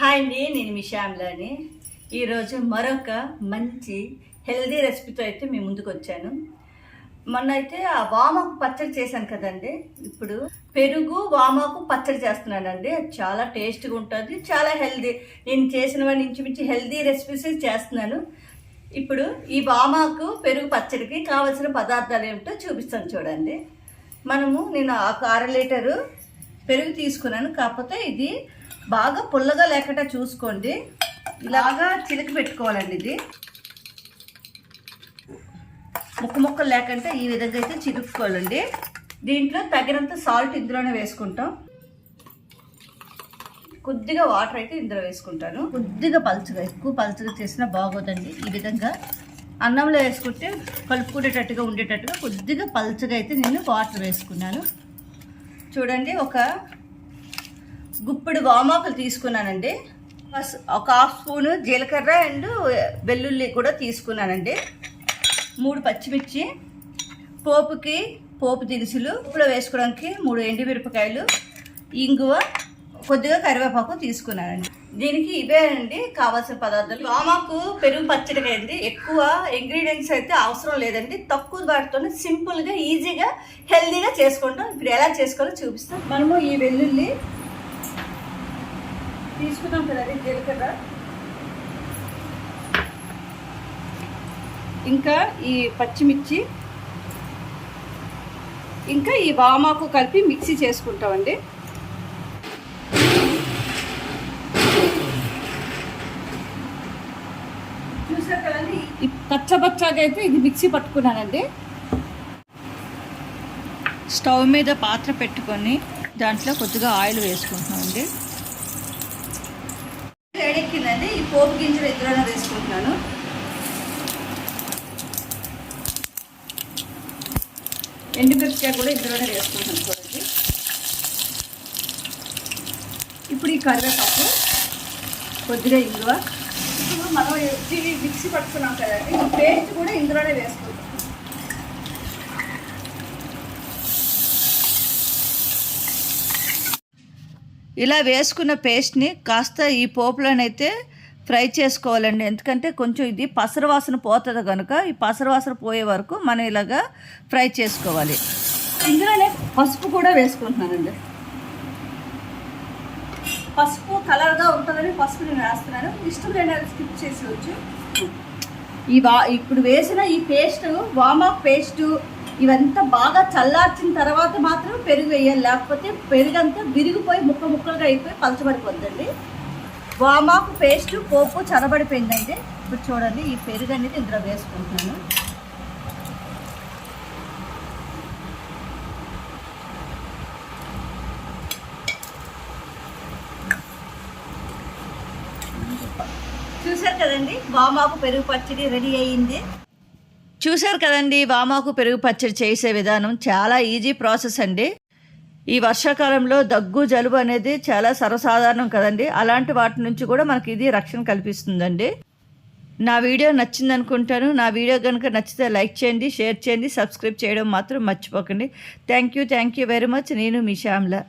Hi అండి నేను మీ శ్యామ్లాని. ఈరోజు మరొక మంచి హెల్దీ రెసిపీతో అయితే మీ ముందుకు వచ్చాను. మొన్న అయితే ఆ వామాకు పచ్చడి చేశాను కదండి. ఇప్పుడు పెరుగు వామాకు పచ్చడి చేస్తున్నానండి. అది చాలా టేస్ట్గా ఉంటుంది చాలా హెల్దీ. నేను చేసినవన్నీ ఇంచుమించు హెల్దీ రెసిపీస్ చేస్తున్నాను. ఇప్పుడు ఈ వామాకు పెరుగు పచ్చడికి కావలసిన పదార్థాలు ఏమిటో చూపిస్తాను చూడండి. మనము నేను ఒక అర లీటరు పెరుగు తీసుకున్నాను. కాకపోతే ఇది బాగా పుల్లగా లేకుండా చూసుకోండి. ఇలాగా చిలికి పెట్టుకోవాలండి ఇది. ముక్క ముక్కలు లేకుండా ఈ విధంగా అయితే చిలుపుకోవాలండి దీంట్లో తగినంత సాల్ట్ ఇందులోనే వేసుకుంటాం. కొద్దిగా వాటర్ అయితే ఇందులో వేసుకుంటాను. కొద్దిగా పలుచగా ఎక్కువ పలుచగా చేసినా బాగోదండి. ఈ విధంగా అన్నంలో వేసుకుంటే కలుపుకునేటట్టుగా ఉండేటట్టుగా కొద్దిగా పలుచగా అయితే నేను వాటర్ వేసుకున్నాను. చూడండి ఒక గుప్పిడి వామాకులు తీసుకున్నానండి. ఒక హాఫ్ స్పూను జీలకర్ర అండ్ వెల్లుల్లి కూడా తీసుకున్నానండి. మూడు పచ్చిమిర్చి పోపుకి పోపు దినుసులు ఉప్పులో వేసుకోవడానికి మూడు ఎండుమిరపకాయలు ఇంగువ కొద్దిగా కరివేపాకు తీసుకున్నానండి. దీనికి ఇవే అండి కావాల్సిన పదార్థాలు. వామాకు పెరుగు పచ్చడికి అండి ఎక్కువ ఇంగ్రీడియంట్స్ అయితే అవసరం లేదండి. తక్కువ వాటితోనే సింపుల్గా ఈజీగా హెల్దీగా చేసుకుంటాం. ఇప్పుడు ఎలా చేసుకోవాలో చూపిస్తాం. మనము ఈ వెల్లుల్లి తీసుకున్నాం కదండి జీలకర్ర ఇంకా ఈ పచ్చిమిర్చి ఇంకా ఈ వామాకు కలిపి మిక్సీ చేసుకుంటామండి. చూసారు కదండి? పచ్చబచ్చాగా అయితే ఇది మిక్సీ పట్టుకున్నానండి. స్టవ్ మీద పాత్ర పెట్టుకొని దాంట్లో కొద్దిగా ఆయిల్ వేసుకుంటున్నామండి. వేడెక్కిందండి ఈ పోపు గింజలు ఇద్దరైనా వేసుకుంటున్నాను. ఎండుమిరపకాయ కూడా ఇందులోనే వేసుకుంటాను చూడండి. ఇప్పుడు ఈ కరివేపాకు కొద్దిగా ఇందులో ఇప్పుడు మనం ఇవి మిక్సీ పట్టుకున్నాం కదండి. పేస్ట్ కూడా ఇందులోనే వేసుకుంటాం ఇలా వేసుకున్న పేస్ట్ని కాస్త ఈ పోపులోనైతే ఫ్రై చేసుకోవాలండి. ఎందుకంటే కొంచెం ఇది పసర వాసన పోతుంది కనుక ఈ పసర వాసన పోయే వరకు మనం ఇలాగా ఫ్రై చేసుకోవాలి. ఇందులోనే పసుపు కూడా వేసుకుంటున్నానండి. పసుపు కలర్గా ఉంటుందని పసుపు నేను వేస్తున్నాను. ఇష్టం లేని స్కిప్ చేసేవచ్చు ఈ వా ఇప్పుడు వేసిన ఈ పేస్ట్ వామప్ పేస్టు ఇవంతా బాగా చల్లార్చిన తర్వాత మాత్రం పెరుగు వేయాలి. లేకపోతే పెరుగు అంతా విరిగిపోయి ముక్క ముక్కలుగా అయిపోయి పలచబడిపోద్దండి. వామాకు పేస్ట్ పోపు చనబడిపోయిందండి ఇప్పుడు చూడండి ఈ పెరుగు అనేది ఇందులో వేసుకుంటున్నాను. చూసారు కదండి వామాకు పెరుగు పచ్చడి రెడీ అయ్యింది. చూశారు కదండి వామాకు పెరుగు పచ్చడి చేసే విధానం. చాలా ఈజీ ప్రాసెస్ అండి. ఈ వర్షాకాలంలో దగ్గు జలుబు అనేది చాలా సర్వసాధారణం కదండి. అలాంటి వాటి నుంచి కూడా మనకి ఇది రక్షణ కల్పిస్తుందండి. నా వీడియో నచ్చింది అనుకుంటాను నా వీడియో కనుక నచ్చితే లైక్ చేయండి షేర్ చేయండి సబ్స్క్రైబ్ చేయడం మాత్రం మర్చిపోకండి. Thank you thank you very much. నేను మీ శ్యామ్లా.